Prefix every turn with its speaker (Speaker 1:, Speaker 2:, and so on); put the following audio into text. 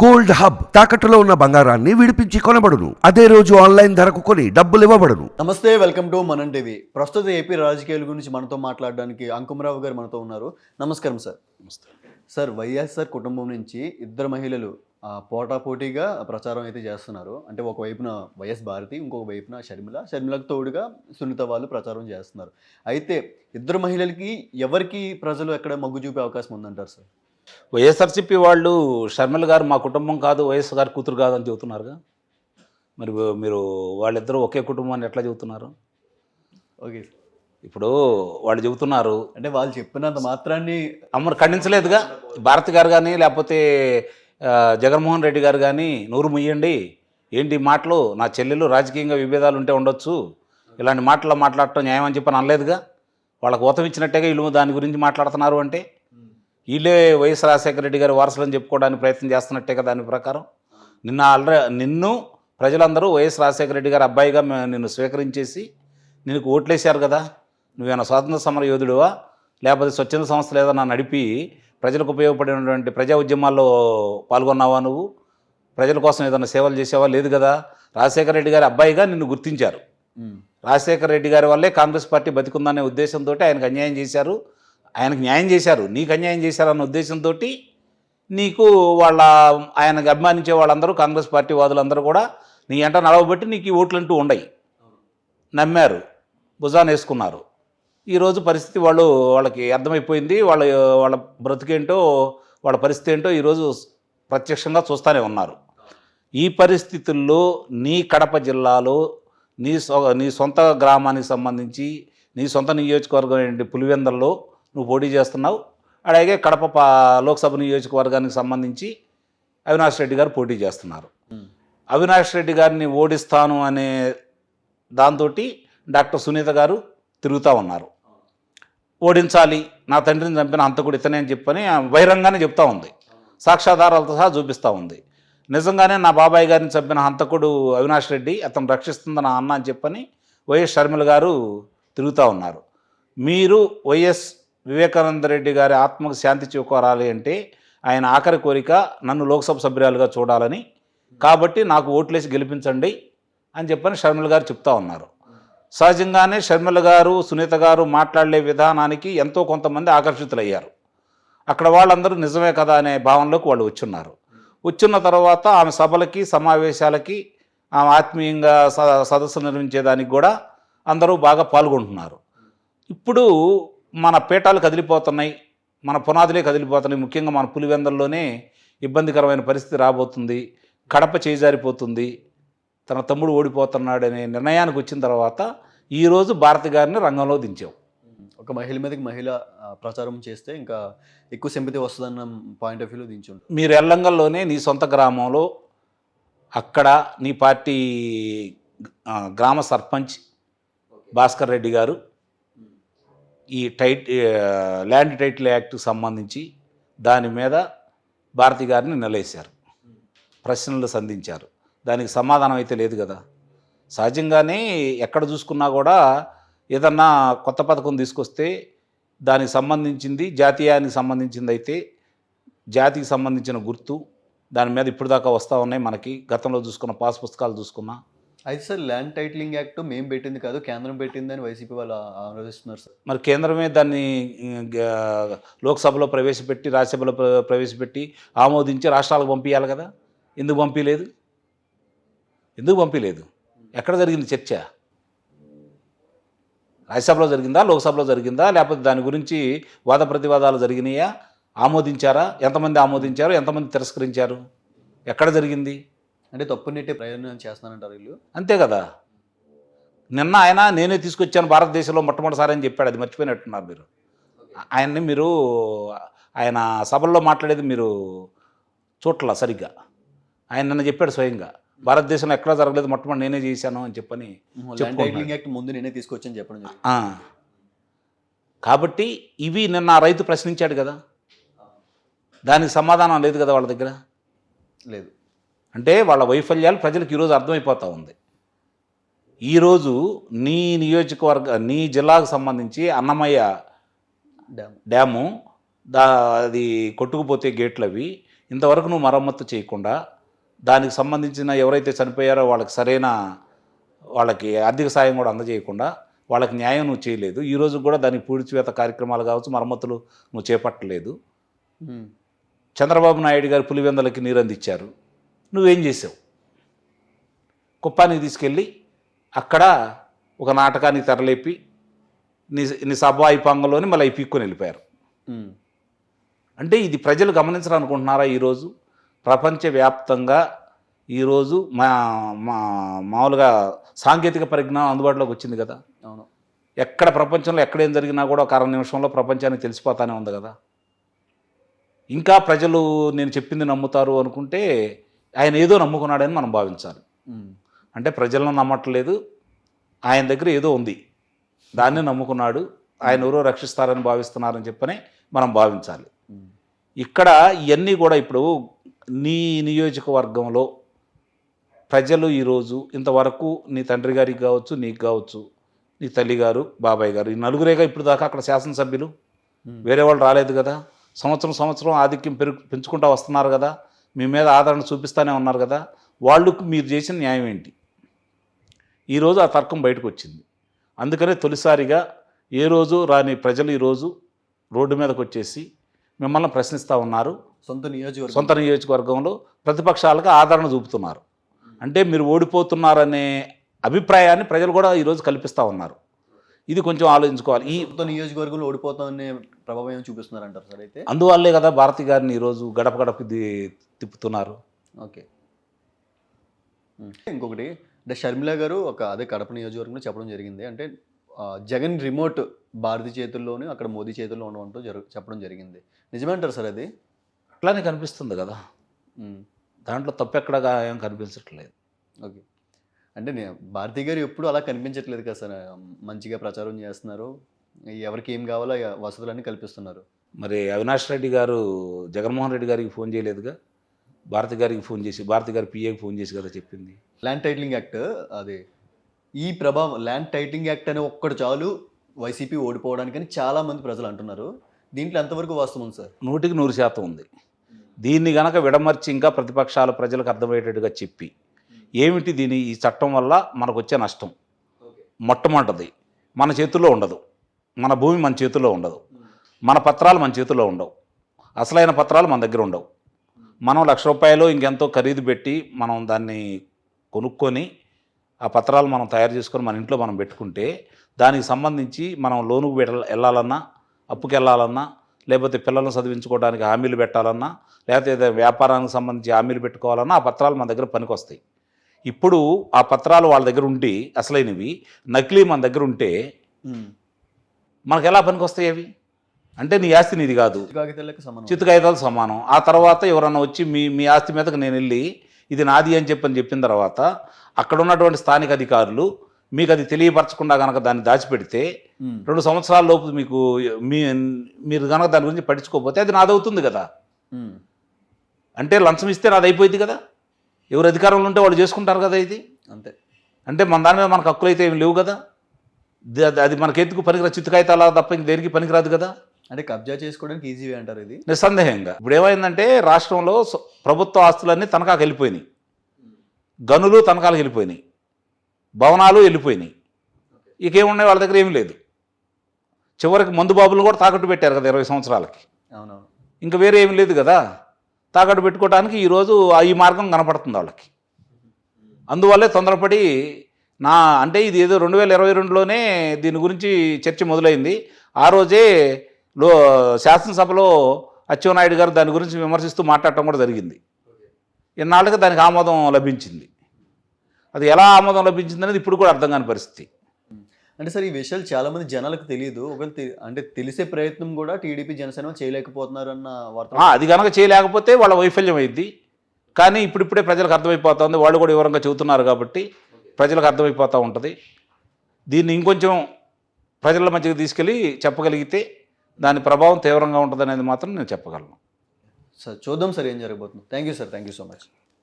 Speaker 1: Gold hub తాకట్టులో ఉన్న బంగారాన్ని విడిపించి కొనబడును. అదే రోజు ఆన్లైన్ ధరకు కొని డబ్బులు ఇవ్వబడును.
Speaker 2: నమస్తే వెల్కమ్ టు మనం టీవీ. ప్రస్తుత ఏపీ రాజకీయాల గురించి మనతో మాట్లాడడానికి అంకుమరావు గారు మనతో ఉన్నారు. నమస్కారం సార్. సార్ వైఎస్ఆర్ కుటుంబం నుంచి ఇద్దరు మహిళలు పోటాపోటీగా ప్రచారం అయితే చేస్తున్నారు. అంటే ఒక వైపున వైఎస్ భారతి ఇంకొక వైపున షర్మిల. షర్మిలకు తోడుగా సునీత వాళ్ళు ప్రచారం చేస్తున్నారు. అయితే ఇద్దరు మహిళలకి ఎవరికి ప్రజలు ఎక్కడ మొగ్గు చూపే అవకాశం ఉందంటారు సార్?
Speaker 3: వైఎస్ఆర్సీపీ వాళ్ళు షర్మిల గారు మా కుటుంబం కాదు వైఎస్ గారి కూతురు కాదు అని చెబుతున్నారుగా? మరి మీరు వాళ్ళిద్దరూ ఒకే కుటుంబం అని ఎట్లా చెబుతున్నారు?
Speaker 2: ఓకే.
Speaker 3: ఇప్పుడు వాళ్ళు చెబుతున్నారు.
Speaker 2: అంటే వాళ్ళు చెప్పినంత మాత్రాన్ని
Speaker 3: అమ్మరు ఖండించలేదుగా? భారతి గారు కానీ లేకపోతే జగన్మోహన్ రెడ్డి గారు కానీ నోరు ముయ్యండి ఏంటి మాటలు? నా చెల్లెలు రాజకీయంగా విభేదాలు ఉంటే ఉండొచ్చు. ఇలాంటి మాటలు మాట్లాడటం న్యాయం అని చెప్పి అని అనలేదుగా? వాళ్ళకు ఊతం ఇచ్చినట్టేగా వీళ్ళు దాని గురించి మాట్లాడుతున్నారు అంటే? వీళ్ళే వైఎస్ రాజశేఖర రెడ్డి గారి వారసులని చెప్పుకోవడానికి ప్రయత్నం చేస్తున్నట్టేగా దాని ప్రకారం. నిన్న ఆల్రెడీ నిన్ను ప్రజలందరూ వైఎస్ రాజశేఖర రెడ్డి గారి అబ్బాయిగా నిన్ను స్వీకరించేసి నీకు ఓట్లేశారు కదా. నువ్వేమైనా స్వాతంత్ర సమర యోధుడువా? లేకపోతే స్వచ్ఛంద సంస్థలు ఏదైనా నడిపి ప్రజలకు ఉపయోగపడినటువంటి ప్రజా ఉద్యమాల్లో పాల్గొన్నావా నువ్వు? ప్రజల కోసం ఏదైనా సేవలు చేసావా? లేదు కదా. రాజశేఖర రెడ్డి గారి అబ్బాయిగా నిన్ను గుర్తించారు. రాజశేఖర రెడ్డి గారి వల్లే కాంగ్రెస్ పార్టీ బతికుందనే ఉద్దేశంతో ఆయనకు అన్యాయం చేశారు. ఆయనకు న్యాయం చేశారు. నీకు అన్యాయం చేశారన్న ఉద్దేశంతో నీకు వాళ్ళ ఆయనకు అభిమానించే వాళ్ళందరూ కాంగ్రెస్ పార్టీ వాదులందరూ కూడా నీ ఎంట నడవబట్టి నీకు ఈ ఓట్లంటూ ఉండయి. నమ్మారు. భుజాన్ వేసుకున్నారు. ఈరోజు పరిస్థితి వాళ్ళు వాళ్ళకి అర్థమైపోయింది. వాళ్ళ వాళ్ళ బ్రతికేంటో వాళ్ళ పరిస్థితి ఏంటో ఈరోజు ప్రత్యక్షంగా చూస్తూనే ఉన్నారు. ఈ పరిస్థితుల్లో నీ కడప జిల్లాలో నీ సొ నీ సొంత గ్రామానికి సంబంధించి నీ సొంత నియోజకవర్గం ఏంటి పులివెందల్లో నువ్వు పోటీ చేస్తున్నావు. అలాగే కడప లోక్సభ నియోజకవర్గానికి సంబంధించి అవినాష్ రెడ్డి గారు పోటీ చేస్తున్నారు. అవినాష్ రెడ్డి గారిని ఓడిస్తాను అనే దాంతో డాక్టర్ సునీత గారు తిరుగుతూ ఉన్నారు. ఓడించాలి నా తండ్రిని చంపిన హంతకుడు ఇతనే అని చెప్పని బహిరంగానే చెప్తా ఉంది. సాక్ష్యాధారాలతో సహా చూపిస్తూ ఉంది. నిజంగానే నా బాబాయ్ గారిని చంపిన హంతకుడు అవినాష్ రెడ్డి అతను రక్షిస్తుంది నా అన్న అని చెప్పని వైఎస్ షర్మిల గారు తిరుగుతూ ఉన్నారు. మీరు వైఎస్ వివేకానంద రెడ్డి గారి ఆత్మకు శాంతి చేకూరాలి అంటే ఆయన ఆఖరి కోరిక నన్ను లోక్సభ సభ్యురాలుగా చూడాలని. కాబట్టి నాకు ఓట్లేసి గెలిపించండి అని చెప్పని షర్మిల గారు చెప్తా ఉన్నారు. సహజంగానే షర్మిల గారు సునీత గారు మాట్లాడే విధానానికి ఎంతో కొంతమంది ఆకర్షితులయ్యారు. అక్కడ వాళ్ళందరూ నిజమే కదా అనే భావనలోకి వాళ్ళు వచ్చున్నారు. వచ్చిన తర్వాత ఆమె సభలకి సమావేశాలకి ఆమె ఆత్మీయంగా స సదస్సు నిర్వహించేదానికి కూడా అందరూ బాగా పాల్గొంటున్నారు. ఇప్పుడు మన పీఠాలు కదిలిపోతున్నాయి మన పునాదులే కదిలిపోతున్నాయి ముఖ్యంగా మన పులివెందల్లోనే ఇబ్బందికరమైన పరిస్థితి రాబోతుంది కడప చేజారిపోతుంది తన తమ్ముడు ఓడిపోతున్నాడనే నిర్ణయానికి వచ్చిన తర్వాత ఈరోజు భారతి గారిని రంగంలో దించావు
Speaker 2: ఉమ్. ఒక మహిళ మీదకి మహిళ ప్రచారం చేస్తే ఇంకా ఎక్కువ సింపతి వస్తుందన్న పాయింట్ ఆఫ్ వ్యూలో దించుంటారు
Speaker 3: మీరు ఎల్లంగల్లోనే నీ సొంత గ్రామంలో అక్కడ నీ పార్టీ గ్రామ సర్పంచ్ భాస్కర్ రెడ్డి గారు ఈ టైట్ ల్యాండ్ టైటిల్ యాక్ట్ సంబంధించి దాని మీద భారతి గారిని నిలవేశారు ప్రశ్నలు సంధించారు. దానికి సమాధానం అయితే లేదు కదా. సహజంగానే ఎక్కడ చూసుకున్నా కూడా ఏదన్నా కొత్త పథకం తీసుకొస్తే దానికి సంబంధించింది జాతీయానికి సంబంధించింది అయితే జాతికి సంబంధించిన గుర్తు దాని మీద ఇప్పుడు దాకా వస్తూ ఉన్నాయి మనకి. గతంలో చూసుకున్న పాస్ పుస్తకాలు చూసుకున్నా
Speaker 2: అయితే సార్ ల్యాండ్ టైటిలింగ్ యాక్ట్ మేము పెట్టింది కాదు కేంద్రం పెట్టింది అని వైసీపీ వాళ్ళు ఆలోచిస్తున్నారు సార్.
Speaker 3: మరి కేంద్రమే దాన్ని లోక్సభలో ప్రవేశపెట్టి రాజ్యసభలో ప్రవేశపెట్టి ఆమోదించి రాష్ట్రాలకు పంపించాలి కదా? ఎందుకు పంపించలేదు ఎందుకు పంపించలేదు ఎక్కడ జరిగింది చర్చ? రాజ్యసభలో జరిగిందా లోక్సభలో జరిగిందా లేకపోతే దాని గురించి వాద ప్రతివాదాలు జరిగినాయా? ఆమోదించారా? ఎంతమంది ఆమోదించారు? ఎంతమంది తిరస్కరించారు? ఎక్కడ జరిగింది?
Speaker 2: అంటే తప్పు నెట్టే ప్రయోజనం చేస్తున్నానంటారు వీళ్ళు.
Speaker 3: అంతే కదా. నిన్న ఆయన నేనే తీసుకొచ్చాను భారతదేశంలో మొట్టమొదటిసారి అని చెప్పాడు. అది మర్చిపోయినట్టున్నారు మీరు. ఆయన్ని మీరు ఆయన సభల్లో మాట్లాడేది మీరు చూడట్లా సరిగ్గా. ఆయన నిన్న చెప్పాడు స్వయంగా భారతదేశంలో ఎక్కడా జరగలేదు మొట్టమొదటి నేనే చేశాను అని చెప్పని
Speaker 2: యాక్ట్ ముందు నేనే తీసుకొచ్చని చెప్పడం.
Speaker 3: కాబట్టి ఇవి నిన్న రైతు ప్రశ్నించాడు కదా. దానికి సమాధానం లేదు కదా వాళ్ళ దగ్గర?
Speaker 2: లేదు.
Speaker 3: అంటే వాళ్ళ వైఫల్యాలు ప్రజలకు ఈరోజు అర్థమైపోతూ ఉంది. ఈరోజు నీ నియోజకవర్గ నీ జిల్లాకు సంబంధించి అన్నమయ్య
Speaker 2: డ్యామ్
Speaker 3: దా అది కొట్టుకుపోతే గేట్లు అవి ఇంతవరకు నువ్వు మరమ్మతు చేయకుండా దానికి సంబంధించిన ఎవరైతే చనిపోయారో వాళ్ళకి సరైన వాళ్ళకి ఆర్థిక సాయం కూడా అందజేయకుండా వాళ్ళకి న్యాయం నువ్వు చేయలేదు. ఈ రోజు కూడా దానికి పూడ్చివేత కార్యక్రమాలు కావచ్చు మరమ్మతులు నువ్వు చేపట్టలేదు.
Speaker 2: ఉమ్.
Speaker 3: చంద్రబాబు నాయుడు గారు పులివెందలకి నీరు అందించారు నువ్వేం చేసావు? కుప్పానికి తీసుకెళ్ళి అక్కడ ఒక నాటకానికి తెరలేపి నీ నీ సభ అయిపోంగంలోని మళ్ళీ అవి పీక్కొని వెళ్ళిపోయారు. అంటే ఇది ప్రజలు గమనించాలనుకుంటున్నారా ఈరోజు? ప్రపంచవ్యాప్తంగా ఈరోజు మా మా మామూలుగా సాంకేతిక పరిజ్ఞానం అందుబాటులోకి వచ్చింది కదా?
Speaker 2: అవును.
Speaker 3: ఎక్కడ ప్రపంచంలో ఎక్కడేం జరిగినా కూడా ఒక అర నిమిషంలో ప్రపంచానికి తెలిసిపోతానే ఉంది కదా? ఇంకా ప్రజలు నేను చెప్పింది నమ్ముతారు అనుకుంటే ఆయన ఏదో నమ్ముకున్నాడని మనం భావించాలి. అంటే ప్రజలను నమ్మట్లేదు ఆయన దగ్గర ఏదో ఉంది. దాన్ని నమ్ముకున్నాడు ఆయన ఎవరో రక్షిస్తారని భావిస్తున్నారని చెప్పని మనం భావించాలి. ఇక్కడ ఇవన్నీ కూడా ఇప్పుడు నీ నియోజకవర్గంలో ప్రజలు ఈరోజు ఇంతవరకు నీ తండ్రి గారికి కావచ్చు నీకు కావచ్చు నీ తల్లి గారు బాబాయ్ గారు ఈ నలుగురేగా ఇప్పుడు దాకా అక్కడ శాసనసభ్యులు? వేరే వాళ్ళు రాలేదు కదా? సంవత్సరం సంవత్సరం ఆధిక్యం పెరుగు పెంచుకుంటూ వస్తున్నారు కదా? మీ మీద ఆదరణ చూపిస్తూనే ఉన్నారు కదా వాళ్ళకు మీరు చేసిన న్యాయం ఏంటి? ఈరోజు ఆ తర్కం బయటకు వచ్చింది. అందుకనే తొలిసారిగా ఏ రోజు రాని ప్రజలు ఈరోజు రోడ్డు మీదకి వచ్చేసి మిమ్మల్ని ప్రశ్నిస్తూ ఉన్నారు.
Speaker 2: సొంత నియోజకవర్గం.
Speaker 3: సొంత నియోజకవర్గంలో ప్రతిపక్షాలకు ఆదరణ చూపుతున్నారు. అంటే మీరు ఓడిపోతున్నారనే అభిప్రాయాన్ని ప్రజలు కూడా ఈరోజు కల్పిస్తూ ఉన్నారు. ఇది కొంచెం ఆలోచించుకోవాలి. ఈ
Speaker 2: సొంత నియోజకవర్గంలో ఓడిపోతామనే ప్రభావం చూపిస్తున్నారంటారు సార్ అయితే?
Speaker 3: అందువల్లే కదా భారతి గారిని ఈరోజు గడప గడపకి ది- తిప్పుతున్నారు.
Speaker 2: ఓకే. ఇంకొకటి అంటే షర్మిల గారు ఒక అదే కడప నియోజకవర్గంలో చెప్పడం జరిగింది. అంటే జగన్ రిమోట్ భారతి చేతుల్లోనే అక్కడ మోదీ చేతుల్లో ఉండమంటూ జరు చెప్పడం జరిగింది. నిజమే అంటారు సార్ అది?
Speaker 3: అట్లానే కనిపిస్తుంది కదా. దాంట్లో తప్పెక్కడగా ఏం కనిపించట్లేదు.
Speaker 2: ఓకే. అంటే నేను భారతి గారు ఎప్పుడు అలా కనిపించట్లేదు కదా సార్. మంచిగా ప్రచారం చేస్తున్నారు. ఎవరికి ఏం కావాలో వసతులన్నీ కల్పిస్తున్నారు.
Speaker 3: మరి అవినాష్ రెడ్డి గారు జగన్మోహన్ రెడ్డి గారికి ఫోన్ చేయలేదుగా? భారతి గారికి ఫోన్ చేసి భారతి గారి పిఏకి ఫోన్ చేసి కదా చెప్పింది.
Speaker 2: ల్యాండ్ టైటిలింగ్ యాక్ట్ అది. ఈ ప్రభావం ల్యాండ్ టైటిలింగ్ యాక్ట్ అనే ఒక్కటి చాలు వైసీపీ ఓడిపోవడానికని చాలా మంది ప్రజలు అంటున్నారు. దీంట్లో ఎంతవరకు వాస్తవం సార్?
Speaker 3: నూటికి నూరు శాతం ఉంది. దీన్ని గనక విడమర్చి ఇంకా ప్రతిపక్షాల ప్రజలకు అర్థమయ్యేటట్టుగా చెప్పి ఏమిటి దీని ఈ చట్టం వల్ల మనకు వచ్చే నష్టం? మొట్టమొదటిది మన చేతుల్లో ఉండదు. మన భూమి మన చేతుల్లో ఉండదు. మన పత్రాలు మన చేతుల్లో ఉండవు. అసలైన పత్రాలు మన దగ్గర ఉండవు. మనం లక్ష రూపాయలు ఇంకెంతో ఖరీదు పెట్టి మనం దాన్ని కొనుక్కొని ఆ పత్రాలు మనం తయారు చేసుకొని మన ఇంట్లో మనం పెట్టుకుంటే దానికి సంబంధించి మనం లోనుకు వెళ్ళ వెళ్ళాలన్నా అప్పుకి వెళ్ళాలన్నా లేకపోతే పిల్లలను చదివించుకోవడానికి హామీలు పెట్టాలన్నా లేకపోతే ఏదైనా వ్యాపారానికి సంబంధించి హామీలు పెట్టుకోవాలన్నా ఆ పత్రాలు మన దగ్గర పనికొస్తాయి. ఇప్పుడు ఆ పత్రాలు వాళ్ళ దగ్గర ఉండి అసలైనవి నకిలీ మన దగ్గర ఉంటే మనకు ఎలా పనికొస్తాయి అవి? అంటే నీ ఆస్తి నీది కాదు.
Speaker 2: కాగితాలకు సమానం.
Speaker 3: చిత్తు కాగితాలు సమానం. ఆ తర్వాత ఎవరన్నా వచ్చి మీ మీ ఆస్తి మీదకి నేను వెళ్ళి ఇది నాది అని చెప్పని చెప్పిన తర్వాత అక్కడ ఉన్నటువంటి స్థానిక అధికారులు మీకు అది తెలియపరచకుండా కనుక దాన్ని దాచిపెడితే. రెండు సంవత్సరాల లోపు మీకు మీ మీరు కనుక దాని గురించి పట్టించుకోకపోతే అది నాదవుతుంది కదా. అంటే లంచం ఇస్తే నాది అయిపోయింది కదా. ఎవరు అధికారంలో ఉంటే వాళ్ళు చేసుకుంటారు కదా ఇది.
Speaker 2: అంతే.
Speaker 3: అంటే మన దాని మీద మనకు హక్కులు అయితే ఏమి లేవు కదా. అది మనకెందుకు పనికిరాదు. చిత్తు కాగితాల తప్ప ఇంక దేనికి పనికిరాదు కదా.
Speaker 2: అంటే కబ్జా చేసుకోవడానికి ఈజీ అంటారు ఇది?
Speaker 3: నిస్సందేహంగా. ఇప్పుడు ఏమైందంటే రాష్ట్రంలో ప్రభుత్వ ఆస్తులన్నీ తనఖాకి వెళ్ళిపోయినాయి. గనులు తనఖాలకు వెళ్ళిపోయినాయి. భవనాలు వెళ్ళిపోయినాయి. ఇకేమున్నాయి వాళ్ళ దగ్గర ఏమీ లేదు. చివరికి మందు బాబులు కూడా తాకట్టు పెట్టారు కదా ఇరవై సంవత్సరాలకి.
Speaker 2: అవునవును.
Speaker 3: ఇంకా వేరే ఏమీ లేదు కదా. తాకట్టు పెట్టుకోవడానికి ఈరోజు ఆ- ఈ మార్గం కనపడుతుంది వాళ్ళకి. అందువల్లే తొందరపడి నా అంటే ఇది ఏదో రెండు వేల ఇరవై రెండులోనే దీని గురించి చర్చ మొదలైంది. ఆ రోజే లో శాసనసభలో అచ్చెన్నాయుడు గారు దాని గురించి విమర్శిస్తూ మాట్లాడటం కూడా జరిగింది. ఇన్నాళ్ళకి దానికి ఆమోదం లభించింది. అది ఎలా ఆమోదం లభించింది అనేది ఇప్పుడు కూడా అర్థం కాని పరిస్థితి.
Speaker 2: అంటే సార్ ఈ విషయాలు చాలా మంది జనాలకు తెలియదు ఒకవేళ అంటే తెలిసే ప్రయత్నం కూడా టీడీపీ జనసేన చేయలేకపోతున్నారు అన్న వార్త
Speaker 3: అది కనుక చేయలేకపోతే వాళ్ళ వైఫల్యం అయింది కానీ ఇప్పుడిప్పుడే ప్రజలకు అర్థమైపోతుంది వాళ్ళు కూడా వివరంగా చెబుతున్నారు కాబట్టి ప్రజలకు అర్థమైపోతూ ఉంటుంది. దీన్ని ఇంకొంచెం ప్రజల మధ్యకి తీసుకెళ్ళి చెప్పగలిగితే దాని ప్రభావం తీవ్రంగా ఉంటుంది అనేది మాత్రం నేను చెప్పగలను.
Speaker 2: సార్ చూద్దాం సార్ ఏం జరగబోతుంది. Thank you sir thank you so much